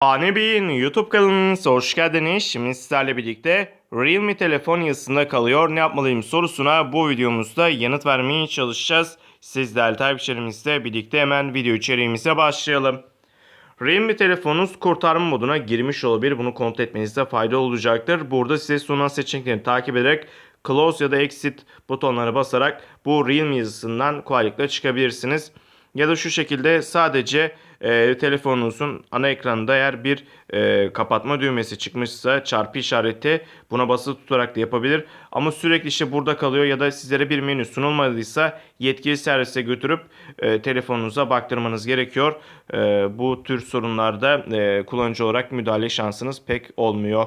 Ani Bey'in YouTube kanalınıza hoş geldiniz. Şimdi sizlerle birlikte Realme telefon yazısında kalıyor. Ne yapmalıyım sorusuna bu videomuzda yanıt vermeye çalışacağız. Siz değerli takipçilerimizle birlikte hemen video içeriğimize başlayalım. Realme telefonunuz kurtarma moduna girmiş olabilir. Bunu kontrol etmenizde fayda olacaktır. Burada size sunulan seçenekleri takip ederek Close ya da Exit butonlarına basarak bu Realme yazısından kolaylıkla çıkabilirsiniz. Ya da şu şekilde sadece e, telefonunuzun ana ekranında eğer bir e, kapatma düğmesi çıkmışsa çarpı işareti buna basılı tutarak da yapabilir. Ama sürekli işte burada kalıyor ya da sizlere bir menü sunulmadıysa yetkili servise götürüp e, telefonunuza baktırmanız gerekiyor. E, bu tür sorunlarda e, kullanıcı olarak müdahale şansınız pek olmuyor.